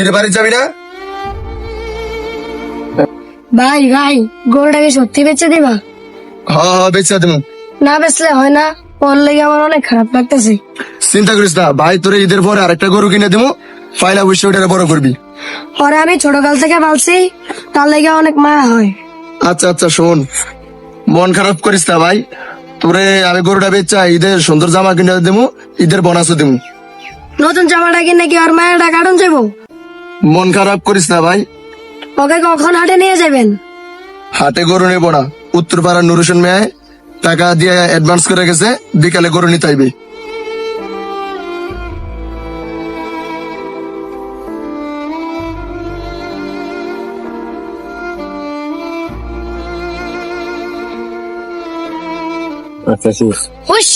কিরে বাড়ি যাবি না ভাই ভাই গরুটাকে সত্যি বেচে দিবা? হ হ বেচা দেবো। না বেচলে হয় না ওর লেগে আমার অনেক খারাপ লাগতেছে। চিন্তা করিস না ভাই তোর ঈদের পরে আরেকটা গরু কিনে দেবো পয়লা বৈশাখ ওটা বড় করবি। ওরে আমি ছোটকাল থেকে পালছি তার লেগে অনেক মায়া হয়। আচ্ছা আচ্ছা শোন মন খারাপ করিস না ভাই। তোরে আমি গরুটা বেচা ঈদের সুন্দর জামা কিনে দেবো ঈদের বোনাসও দেবো। নতুন জামাটা কিনে কি ওর মায়েরটা কাটন যাব মন খারাপ করিস না ভাই। ওকে কখন হাটে নিয়ে যাবেন? হাটে গরু নেব না। উত্তরপাড়ার নুরুসেন মেয়ে টাকা দিয়ে অ্যাডভান্স করে গেছে বিকালে গরু নিতে আইবে। আচ্ছা শেষ। হুস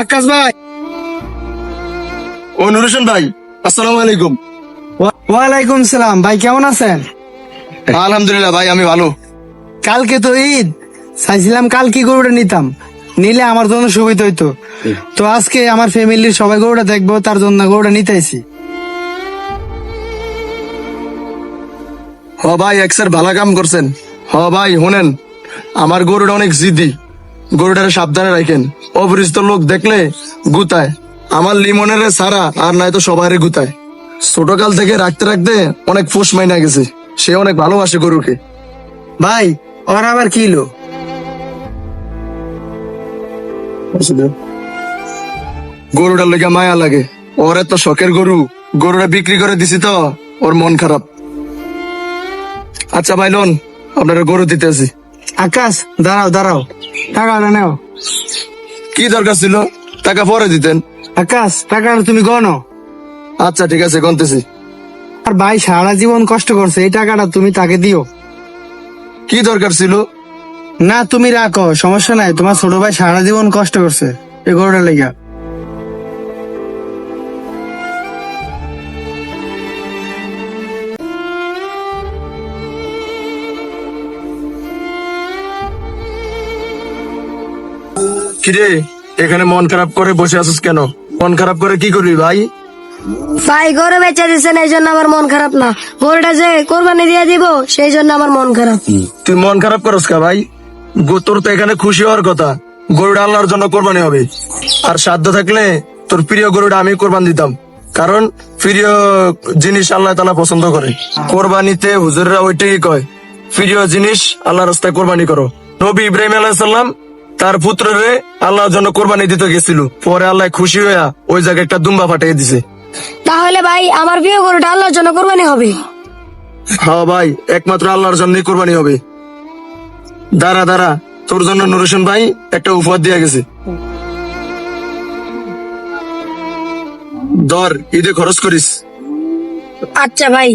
আকাশ ভাই। ও নুরুসেন ভাই আসসালামু আলাইকুম। ওয়ালাইকুম সালাম ভাই কেমন আছেন? আলহামদুলিল্লাহ ভাই আমি ভালো। কালকে তো ঈদ চাইছিলাম কাল কি গরুটা নিতাম। নিলে আমার জন্য সুবিধা হইতো। তো আজকে আমার ফ্যামিলির সবাই গরুটা দেখব তার জন্য গরুটা নিতেছি হ ভাই একসার ভালো কাম করছেন। হ ভাই শুনেন আমার গরুটা অনেক জিদি। গরুটারে সাবধানে রাখেন। অপরিচিত লোক দেখলে গুতায়। আমার লিমনের সারা আর নাই তো সবাই গুতায়। ছোটকাল থেকে রাখতে রাখতে অনেক ফুস মাইনা গেছে। সে অনেক ভালোবাসে গরুকে। ভাই ওর আবার কি লো গরুটার লেগে মায়া লাগে। ওর এত শখের গরু গরুটা বিক্রি করে দিছি তো ওর মন খারাপ। আচ্ছা ভাই লোন আপনারা গরু দিতে আছি আকাশ দাঁড়াও দাঁড়াও। টাকাটা নেও। কি দরকার ছিল? টাকা পরে দিতেন। আকাশ টাকাটা তুমি গনো আচ্ছা ঠিক আছে গনতেছি আর ভাই সারা জীবন কষ্ট করছে এই টাকাটা তুমি তাকে দিও। কি দরকার ছিল? না তুমি রাখো সমস্যা নাই। তোমার ছোট ভাই সারা জীবন কষ্ট করছে এই গরুটা লেগা। কিরে এখানে মন খারাপ করে বসে আছিস কেন? মন খারাপ করে কি করবি ভাই? ভাই গরু বেচে দিচ্ছেন এই জন্য আমার মন খারাপ না। গরুটা যে কোরবানি দিয়ে দিব সেই জন্য আমার মন খারাপ। তুই মন খারাপ করস কা ভাই? তোর তো এখানে খুশি হওয়ার কথা। গরুটা আল্লাহর জন্য কোরবানি হবে। আর সাধ্য থাকলে তোর প্রিয় গরুটা আমি কোরবান দিতাম। কারণ প্রিয় জিনিস আল্লাহ তালা পছন্দ করে। কোরবানিতে হুজুররা ওইটাই কয় প্রিয় জিনিস আল্লাহ রাস্তায় কোরবানি করো। নবী ইব্রাহিম আলাইসাল্লাম তার পুত্ররে আল্লাহর জন্য কোরবানি দিতে গেছিল। পরে আল্লাহ খুশি হইয়া ওই জায়গায় একটা দুম্বা ফাটিয়ে দিছে। তাহলে ভাই আমার প্রিয় গরুটা আল্লাহর জন্য কোরবানি হবে? হ্যাঁ ভাই একমাত্র আল্লাহর জন্যই কোরবানি হবে। দাঁড়া দাঁড়া তোর জন্য নুরুসেন ভাই একটা উপহার দিয়ে গেছে। ধর ঈদে খরচ করিস। আচ্ছা ভাই।